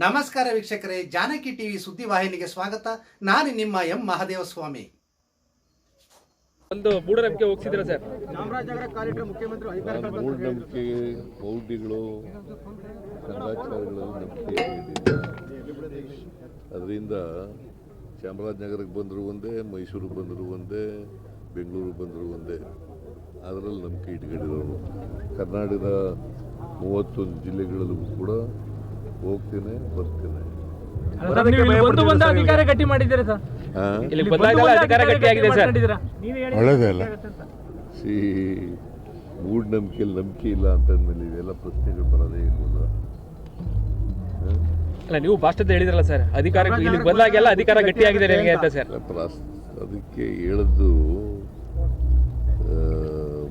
ನಮಸ್ಕಾರ ವೀಕ್ಷಕರೇ ಜಾನಕಿ ಟಿವಿ ಸುದ್ದಿವಾಹಿನಿಗೆ ಸ್ವಾಗತ. ನಾನು ನಿಮ್ಮ ಎಂ ಮಹದೇವಸ್ವಾಮಿ. ಒಂದು ಮೂಢನಂಬಿಕೆ ಹೋಗ್ಸಿದ್ರ ಸರ್. ಮೂಢನಂಬಿಕೆ ನಂಬಿಕೆ ಇದೆ ಅದರಿಂದ ಚಾಮರಾಜನಗರಕ್ಕೆ ಬಂದರೂ ಒಂದೇ ಮೈಸೂರಿಗೆ ಬಂದರೂ ಒಂದೇ ಬೆಂಗಳೂರಿಗೆ ಬಂದರೂ ಒಂದೇ. ಅದರಲ್ಲಿ ನಂಬಿಕೆ ಇಟ್ಕೊಂಡಿರೋರು. ಕರ್ನಾಟಕದ ಮೂವತ್ತೊಂದು ಜಿಲ್ಲೆಗಳಲ್ಲೂ ಕೂಡ ಹೋಗ್ತೇನೆ ಬರ್ತೀನಿ. ನೀವು ಇಲ್ಲಿ ಬಂದು ಅಧಿಕಾರ ಗಟ್ಟಿ ಮಾಡಿದ್ದೀರಾ ಸರ್? ಇಲ್ಲಿ ಬದಲಾಗಲ್ಲ ಅಧಿಕಾರ ಗಟ್ಟಿ ಆಗಿದೆ ಸರ್ ಒಳ್ಳೇದೇ ಅಲ್ಲ. ಸಿ ಮೂಢನಂಬಿಕೆಯಲ್ಲಿ ನಂಬಿಕೆ ಇಲ್ಲ ಅಂತಂದ್ಮೇಲೆ ಇವೆಲ್ಲ ಪ್ರಶ್ನೆಗಳು ಬರೋದೇ ಇರ್ಬೋದು? ಅಲ್ಲ ನೀವು ಭಾಷಣದ ಹೇಳಿದ್ರಲ್ಲ ಸರ್ ಅಧಿಕಾರ ಇಲ್ಲಿ ಬಂದಾಗೆಲ್ಲ ಅಧಿಕಾರ ಗಟ್ಟಿ ಆಗಿದೆ ನಿಮಗೆ ಅಂತ. ಸರ್. ಅದಕ್ಕೆ ಹೇಳದ್ದು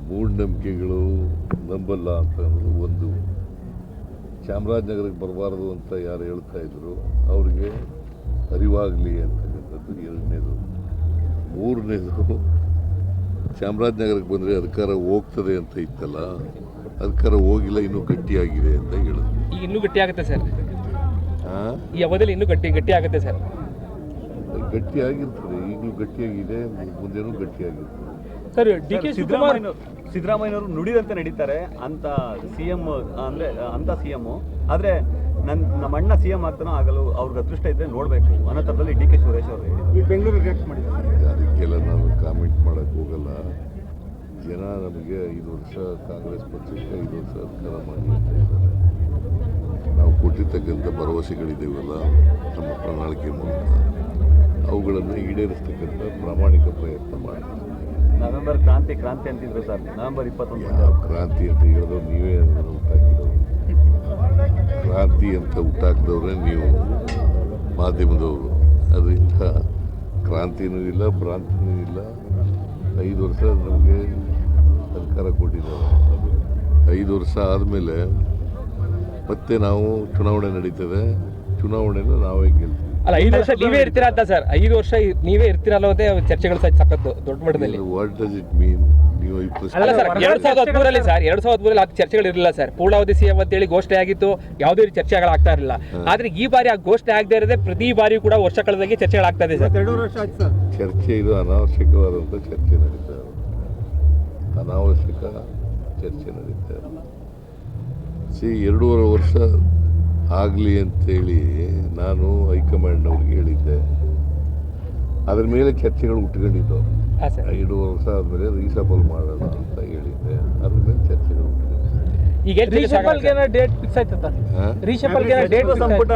ಮೂಢನಂಬಿಕೆಗಳು ನಂಬಲ್ಲ ಅಂತ ಅನ್ನೋದು ಒಂದು ಚಾಮರಾಜನಗರಕ್ಕೆ ಬರಬಾರ್ದು ಅಂತ ಯಾರು ಹೇಳ್ತಾ ಇದ್ರು ಅವ್ರಿಗೆ ಅರಿವಾಗಲಿ ಅಂತಕ್ಕಂಥದ್ದು ಎರಡನೇದು. ಮೂರನೇದು ಚಾಮರಾಜನಗರಕ್ಕೆ ಬಂದರೆ ಅಧಿಕಾರ ಹೋಗ್ತದೆ ಅಂತ ಇತ್ತಲ್ಲ ಅಧಿಕಾರ ಹೋಗಿಲ್ಲ ಇನ್ನೂ ಗಟ್ಟಿಯಾಗಿದೆ ಅಂತ ಹೇಳಿದ್ರು. ಈಗ ಇನ್ನೂ ಗಟ್ಟಿ ಆಗುತ್ತೆ ಸರ್? ಈ ಅವಧಿಯಲ್ಲಿ ಇನ್ನೂ ಗಟ್ಟಿ ಗಟ್ಟಿ ಆಗುತ್ತೆ ಸರ್. ಗಟ್ಟಿಯಾಗಿರ್ತದೆ ಈಗಲೂ ಗಟ್ಟಿಯಾಗಿದೆ ಮುಂದೆನೂ ಗಟ್ಟಿಯಾಗಿರ್ತದೆ. Sir D K Shivakumar Siddaramaiah ಸಿದ್ದರಾಮಯ್ಯನವರು ನುಡಿದಂತೆ ನಡೀತಾರೆ ಅಂತ ಸಿ ಸಿಎಂ ಅಂದ್ರೆ ಅಂತ ಸಿಎಂ. ಆದರೆ ನನ್ನ ನಮ್ಮ ಅಣ್ಣ ಸಿ ಸಿಎಂ ಆಗ್ತಾನೋ ಆಗಲು ಅವ್ರಿಗೆ ಅದೃಷ್ಟ ಇದ್ದರೆ ನೋಡಬೇಕು. ಅನ್ನೋ ಥರದಲ್ಲಿ ಡಿ ಕೆ ಸುರೇಶ್ ಅವರು ಬೆಂಗಳೂರಿಗೆ ರಿಯಾಕ್ಟ್ ಮಾಡಿದ್ದಾರೆ ಅದಕ್ಕೆಲ್ಲ ನಾನು ಕಾಮೆಂಟ್ ಮಾಡಕ್ಕೆ ಹೋಗಲ್ಲ. ಜನ ನಮಗೆ ಐದು ವರ್ಷ ಕಾಂಗ್ರೆಸ್ ಪಕ್ಷಕ್ಕೆ ಐದು ವರ್ಷ ಅಧಿಕಾರ ಮಾಡಿ ನಾವು ಕೊಟ್ಟಿರ್ತಕ್ಕಂಥ ಭರವಸೆಗಳಿದ್ದೇವಲ್ಲ ನಮ್ಮ ಪ್ರಣಾಳಿಕೆ ಮೂಲಕ. ಅವುಗಳನ್ನು ಈಡೇರಿಸ್ತಕ್ಕಂಥ ಪ್ರಾಮಾಣಿಕ ಪ್ರಯತ್ನ ಮಾಡ್ತೀವಿ ನವೆಂಬರ್ ಕ್ರಾಂತಿ ಕ್ರಾಂತಿ ಅಂತಿದ್ರು ಸರ್. ನವೆಂಬರ್ ಇಪ್ಪತ್ತೊಂದು ಕ್ರಾಂತಿ ಅಂತ ಹೇಳಿದ್ರು ನೀವೇ ಹುಟ್ಟಾಕಿದವರು ಕ್ರಾಂತಿ ಅಂತ ಹುಟ್ಟಾಕಿದವ್ರೆ ನೀವು ಮಾಧ್ಯಮದವರು. ಅದರಿಂದ ಕ್ರಾಂತಿನೂ ಇಲ್ಲ, ಭ್ರಾಂತಿನೂ ಇಲ್ಲ. ಐದು ವರ್ಷ ನಮಗೆ ಸರ್ಕಾರ ಕೊಟ್ಟಿದ್ದಾರೆ. ಐದು ವರ್ಷ ಆದಮೇಲೆ ಮತ್ತೆ ನಾವು ಚುನಾವಣೆ ನಡೀತದೆ. ಚುನಾವಣೆನ ನಾವೇ ಗೆಲ್ತೀವಿ. ಅಲ್ಲ ಐದು ವರ್ಷ ನೀವೇ ಇರ್ತೀರಾ ಅಂತ ಸರ್. ಐದು ವರ್ಷ ನೀವೇ ಇರ್ತೀರಲ್ಲ ಅದೇ ಚರ್ಚೆಗಳು ಸಹ ಸಖತ್ತು ದೊಡ್ಡ ಮಟ್ಟದಲ್ಲಿ. ವಾಟ್ ಡಸ್ ಇಟ್ ಮೀನ್ ನೀವು ಈ ಅಲ್ಲ ಸರ್ ಎರಡ್ ಸಾವಿರದ ಹದಿಮೂರಲ್ಲಿ ಸರ್ ಎರಡ್ ಸಾವಿರದ ಹದಿಮೂರಲ್ಲಿ ಅದು ಚರ್ಚೆಗಳು ಇರಲಿಲ್ಲ ಸರ್. ಪೂರ್ಣಾವಧಿ ಸಿಎಂ ಅಂತೇಳಿ ಘೋಷಣೆ ಆಗಿತ್ತು. ಯಾವುದೇ ರೀತಿ ಚರ್ಚೆಗಳಾಗ್ತಾ ಇರಲಿಲ್ಲ. ಆದ್ರೆ ಈ ಬಾರಿ ಆ ಘೋಷಣೆ ಆಗದೆ ಇರದೆ ಪ್ರತಿ ಬಾರಿ ಕೂಡ ವರ್ಷ ಕಳೆದಾಗಿ ಚರ್ಚೆಗಳು ಆಗ್ತಾ ಇದೆ ಸರ್. ಎರಡೂವರೆ ವರ್ಷ ಆಯ್ತು ಸರ್. ಚರ್ಚೆ ಇದು ಅನಾವಶ್ಯಕವಾದಂಥ ಚರ್ಚೆ ನಡೀತಾ ಇದೆ. ಅನಾವಶ್ಯಕ ಚರ್ಚೆ ನಡೀತಾ ಇದೆ. ಸಿ ಎರಡೂವರೆ ವರ್ಷ ಆಗಲಿ ಅಂತೇಳಿ ನಾನು ಹೈಕಮಾಂಡ್ನವ್ರಿಗೆ ಹೇಳಿದ್ದೆ. ಅದ್ರ ಮೇಲೆ ಚರ್ಚೆಗಳು ಉಟ್ಕೊಂಡಿದ್ದು ಎರಡು ವರ್ಷ ಆದಮೇಲೆ ರೀಸಬಲ್ ಮಾಡೋಣ ಅಂತ ಹೇಳಿದ್ದೆ. ಅದ್ರ ಮೇಲೆ ಚರ್ಚೆಗಳು ಉಟ್ಕೊಂಡಿದ್ದು ಈಗ ಡೇಟ್ ಫಿಕ್ಸ್ ಆಯ್ತಾ ಸಂಪುಟ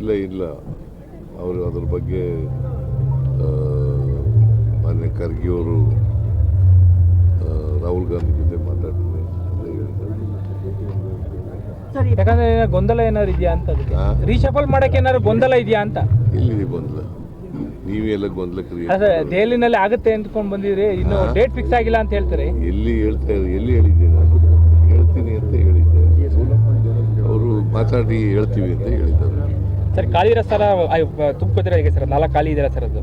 ಇಲ್ಲ ಇಲ್ಲ. ಅವರು ಅದ್ರ ಬಗ್ಗೆ ಮೊನ್ನೆ ಮಾನ್ಯ ಖರ್ಗೆಯವರು ರಾಹುಲ್ ಗಾಂಧಿ ಯಾಕಂದ್ರೆ ಏನಾದ್ರು ಗೊಂದಲ ಏನಾದ್ರು ಇದೆಯಾ ಅಂತ? ರೀಶಫಲ್ ಮಾಡಕ್ಕೆ ಏನಾದ್ರು ಗೊಂದಲ ಇದೆಯಾ ಅಂತ. ಎಲ್ಲಿ ಗೊಂದಲ? ನೀವೆಲ್ಲ ಎಲ್ಲ ಗೊಂದಲ ಕ್ರಿಯೇಟ್ ಅದೇ ದೆಹಲಿನಲ್ಲಿ ಆಗುತ್ತೆ ಅಂದ್ಕೊಂಡು ಬಂದಿದ್ರಿ ಇನ್ನು ಡೇಟ್ ಫಿಕ್ಸ್ ಆಗಿಲ್ಲ ಅಂತ ಹೇಳ್ತಾರೆ. ಎಲ್ಲಿ ಹೇಳ್ತಾ ಎಲ್ಲಿ ಹೇಳಿದ್ದೆ ನಾನು ಹೇಳ್ತೀನಿ ಅಂತ ಹೇಳಿದ್ದೆ ಅವರು ಮಾತಾಡಿ ಹೇಳ್ತೀವಿ ಅಂತ ಹೇಳಿದ್ದಾರೆ. ಸರ್ ಖಾಲಿ ಇರೋ ಹೇಗೆ ಸರ್ ನಾಲ್ಕು ಖಾಲಿ ಇದೆಯಲ್ಲ ಸರ್ ಅದು?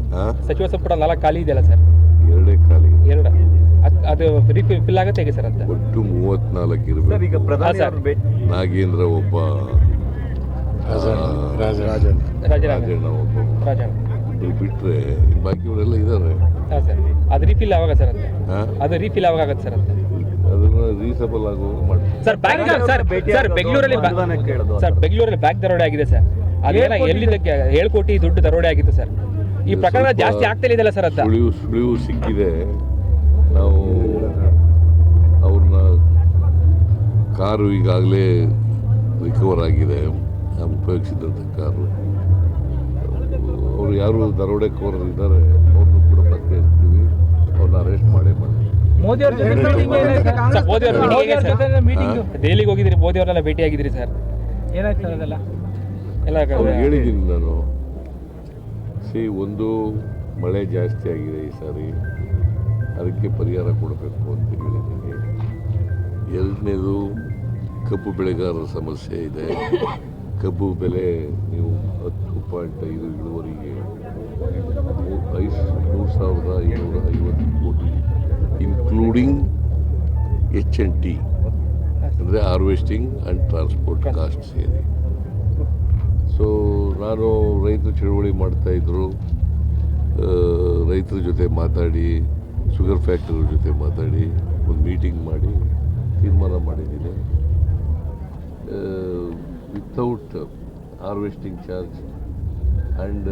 ಸಚಿವ ಸಂಪುಟ ನಾಲ್ಕು ಖಾಲಿ ಇದೆಯಲ್ಲ ಸರ್. ಅದ್- ಅದು ಫಿಲ್ ಆಗುತ್ತೆ ಹೇಗೆ ಸರ್ ಅಂತ? ಒಟ್ಟು ಮೂವತ್ನಾಲ್ಕು ಸರ್ ಇರಬೇಕು ನಾಗೇಂದ್ರ ಒಬ್ಬ ರಾಜಣ್ಣ ಒಬ್ಬ. ರಾಜಣ್ಣ. ಇಬ್ರು ಬಿಟ್ರೆ ಬಾಕಿಯವರೆಲ್ಲ ಇದ್ದಾರೆ ಹಾಂ ಸರ್. ಅದು ರೀಫಿಲ್ ಯಾವಾಗ ಸರ್ ಅಂತ? ಅದು ರೀಫಿಲ್ ಯಾವಾಗ ಆಗುತ್ತೆ ಸರ್ ಅಂತ? ಅದನ್ನ ರೀಸಬಲ್ ಆಗೋ ಸರ್ ಬ್ಯಾಂಕ್ ಸರ್ ಸರ್ ಬೆಂಗಳೂರಲ್ಲಿ. ಸರ್ ಬೆಂಗಳೂರಲ್ಲಿ ಬ್ಯಾಂಕ್ ದರೋಡೆ ಆಗಿದೆ ಸರ್. ಅದೇನ ಎಲ್ಲಿದ್ದಕ್ಕೆ ಏಳು ಕೋಟಿ ದುಡ್ಡು ದರೋಡೆ ಆಗಿತ್ತು ಸರ್. ಈ ಪ್ರಕರಣ ಜಾಸ್ತಿ ಆಗ್ತಾ ಇದೆಯಲ್ಲ ಸರ್ ಅಂತ? ಸುಳಿವು ಸಿಕ್ಕಿದೆ. ನಾವು ಅವ್ರನ್ನ ಕಾರು ಈಗಾಗಲೇ ರಿಕವರ್ ಆಗಿದೆ. ನಾವು ಉಪಯೋಗಿಸಿದಂಥ ಕಾರು. ಅವರು ಯಾರು ದರೋಡೆಕೋರರು ಇದ್ದಾರೆ ಅವ್ರನ್ನೂ ಕೂಡ ಪತ್ತೆ ಇರ್ತೀವಿ ಅವ್ರನ್ನ ಅರೆಸ್ಟ್ ಮಾಡೇ ಮಾಡಿ. ಮೋದಿ ಅವ್ರ ಜೊತೆ ಮೀಟಿಂಗ್ ಸರ್? ಮೋದಿ ಅವ್ರ ಮೋದಿ ಮೀಟಿಂಗ್ ಅವ್ರ ಜೊತೆ ಮೀಟಿಂಗ್ ದೆಹಲಿಗೆ ಹೋಗಿದ್ರಿ ಮೋದಿ ಅವರೆಲ್ಲ ಭೇಟಿ ಆಗಿದ್ರಿ ಸರ್. ಏನಾಯ್ತು ಅದೆಲ್ಲ? ಎಲ್ಲ ಹೇಳಿದ್ದೀನಿ ನಾನು. ಸಿ ಒಂದು ಮಳೆ ಜಾಸ್ತಿ ಆಗಿದೆ ಈ ಸಾರಿ. ಅದಕ್ಕೆ ಪರಿಹಾರ ಕೊಡಬೇಕು ಅಂತ ಹೇಳಿದ್ದೀನಿ ಎರಡನೇದು ಕಬ್ಬು ಬೆಳೆಗಾರರ ಸಮಸ್ಯೆ ಇದೆ. ಕಬ್ಬು ಬೆಲೆ ನೀವು ಹತ್ತು ಪಾಯಿಂಟ್ ಐದು ಇಳುವರಿಗೆ ಐದು ಮೂರು ಸಾವಿರದ ಐನೂರ ಐವತ್ತು ಕೋಟಿ ಇನ್ಕ್ಲೂಡಿಂಗ್ ಎಚ್ ಎನ್ ಟಿ ಅಂದರೆ ಹಾರ್ವೆಸ್ಟಿಂಗ್ ಆ್ಯಂಡ್ ಟ್ರಾನ್ಸ್ಪೋರ್ಟ್ ಕಾಸ್ಟ್ ಸೇರಿ ಸೊ ನಾನು ರೈತರು ಚಳುವಳಿ ಮಾಡ್ತಾಯಿದ್ರು ರೈತರ ಜೊತೆ ಮಾತಾಡಿ ಶುಗರ್ ಫ್ಯಾಕ್ಟರಿ ಜೊತೆ ಮಾತಾಡಿ ಒಂದು ಮೀಟಿಂಗ್ ಮಾಡಿ ತೀರ್ಮಾನ ಮಾಡಿದ್ದೀನಿ. Without harvesting charge and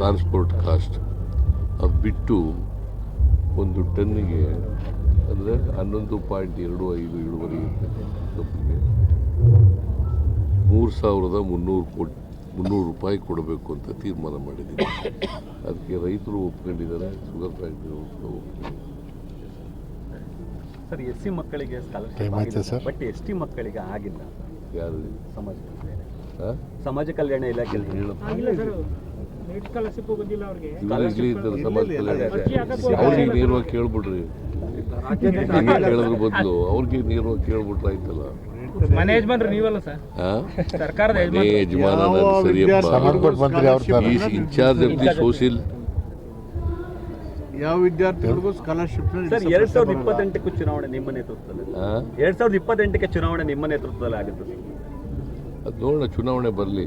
transport cost ಅದು ಬಿಟ್ಟು ಒಂದು ಟನ್ನಿಗೆ ಅಂದರೆ ಹನ್ನೊಂದು ಪಾಯಿಂಟ್ ಎರಡು ಐದು ಇಳುವರಿ ಇರ್ತದೆ. ಕಬ್ಬಿಗೆ ಮೂರು ಸಾವಿರದ ಮುನ್ನೂರು ಕೋಟಿ. ಮುನ್ನೂರು ರೂಪಾಯಿ ಕೊಡಬೇಕು ಅಂತ ತೀರ್ಮಾನ ಮಾಡಿದ್ದೀನಿ ಅದಕ್ಕೆ ರೈತರು ಒಪ್ಕೊಂಡಿದ್ದಾರೆ ಶುಗರ್ ಫ್ಯಾಕ್ಟ್ರಿ ಒಪ್ಕೊಂಡಿದ್ದಾರೆ. ಸರ್ ಎಸ್ ಸಿ ಮಕ್ಕಳಿಗೆ ಸ್ಕಾಲರ್ಶಿಪ್ ಬಟ್ ಎಸ್ ಟಿ ಮಕ್ಕಳಿಗೆ ಆಗಿಲ್ಲ. ಯಾರು? ಸಮಾಜ ಸಮಾಜ ಕಲ್ಯಾಣ ಇಲಾಖೆಯಲ್ಲಿ ಅವ್ರಿಗೆ. ನೇರವಾಗಿ ಕೇಳ್ಬಿಡ್ರಿ. ಕೇಳೋದ್ರ ಬದಲು ಅವ್ರಿಗೆ ನೇರವಾಗಿ ಕೇಳ್ಬಿಟ್ರೆ ಆಯ್ತಲ್ಲ. ಮನೆ ಯಜಮಾನ ಸರಿಯಪ್ಪ ಇನ್ಚಾರ್ಜ್ ಆಫ್ ದಿ ಸೋಶಿಯಲ್ ಯಾವ ವಿದ್ಯಾರ್ಥಿಗಳಿಗೂ ಸ್ಕಾಲರ್ಶಿಪ್ ಸರ್ ಎರಡ್ ಸಾವಿರದ ಇಪ್ಪತ್ತೆಂಟಕ್ಕೂ ಚುನಾವಣೆ ನಿಮ್ಮ ನೇತೃತ್ವದಲ್ಲಿ. ಎರಡ್ ಸಾವಿರದ ಇಪ್ಪತ್ತೆಂಟಕ್ಕೆ ಚುನಾವಣೆ ನಿಮ್ಮ ನೇತೃತ್ವದಲ್ಲಿ ಆಗುತ್ತೆ ಅದು ನೋಡೋಣ ಚುನಾವಣೆ ಬರಲಿ.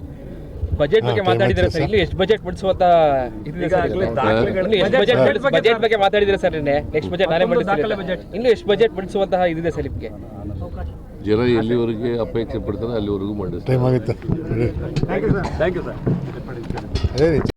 ಬಜೆಟ್ ಬಗ್ಗೆ ಮಾತಾಡಿದ್ರೆ ಸರ್? ಇಲ್ಲಿ ಎಷ್ಟು ಬಜೆಟ್ ಬಿಡಿಸುವಂತ ಬಜೆಟ್ ಬಗ್ಗೆ ಮಾತಾಡಿದ್ರೆ ಸರ್? ನಿನ್ನೆ ನೆಕ್ಸ್ಟ್ ಬಜೆಟ್ ನಾನೇ ಬಜೆಟ್. ಇನ್ನು ಎಷ್ಟು ಬಜೆಟ್ ಬಿಡಿಸುವಂತಹ ಇದಿದೆ ಸರ್ ನಿಮಗೆ? ಜನ ಎಲ್ಲಿವರೆಗೆ ಅಪೇಕ್ಷೆ ಪಡ್ತಾರೆ ಅಲ್ಲಿವರೆಗೂ ಮಾಡಿಸ್ತಾರೆ.